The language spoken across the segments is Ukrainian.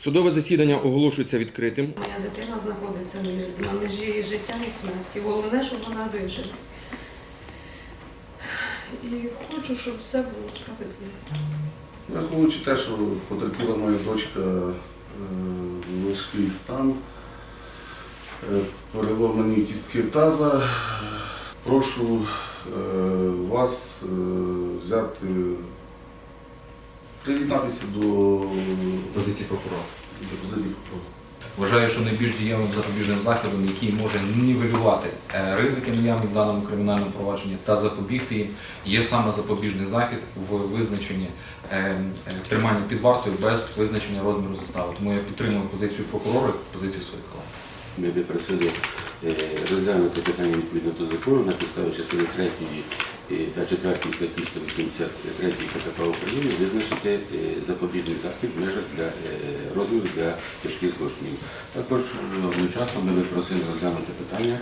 Судове засідання оголошується відкритим. Моя дитина знаходиться на межі життя і смерті. Головне, щоб вона вижила. І хочу, щоб все було справедливо. Враховуючи те, що потерпіла моя дочка е, важкий стан, е, переломані кістки таза, прошу е, вас взяти, приєднатися до позиції прокурора. до позиції прокурора. Вважаю, що найбільш дієвим запобіжним заходом, який може нівелювати е, ризики наявні в даному кримінальному провадженні та запобігти їм, є саме запобіжний захід в визначенні е, е, тримання під вартою без визначення розміру застави. Тому я підтримую позицію прокурора і позицію своїх колег. Ми би просили розглянути питання відповідно до закону на підставі частини 3 е, та 4 статті 183 ККП України визначити е, запобіжний захід в межах для е, розміру для тяжких злочинів. Також е, одночасно ми просили розглянути питання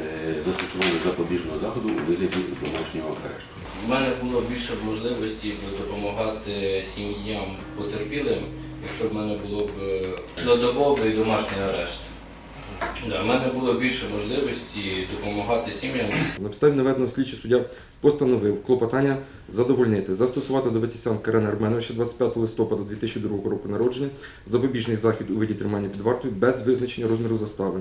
е, застосування запобіжного заходу у вигляді домашнього арешту. У мене було більше можливості допомагати сім'ям потерпілим, якщо в мене було б е, цілодобовий домашній арешт. В мене було більше можливості допомагати сім'ям. На підставі наведеного слідчі суддя постановив клопотання задовольнити, застосувати до Ветісян Карена Арменовича 25 листопада 2002 року народження запобіжний захід у виді тримання під вартою без визначення розміру застави.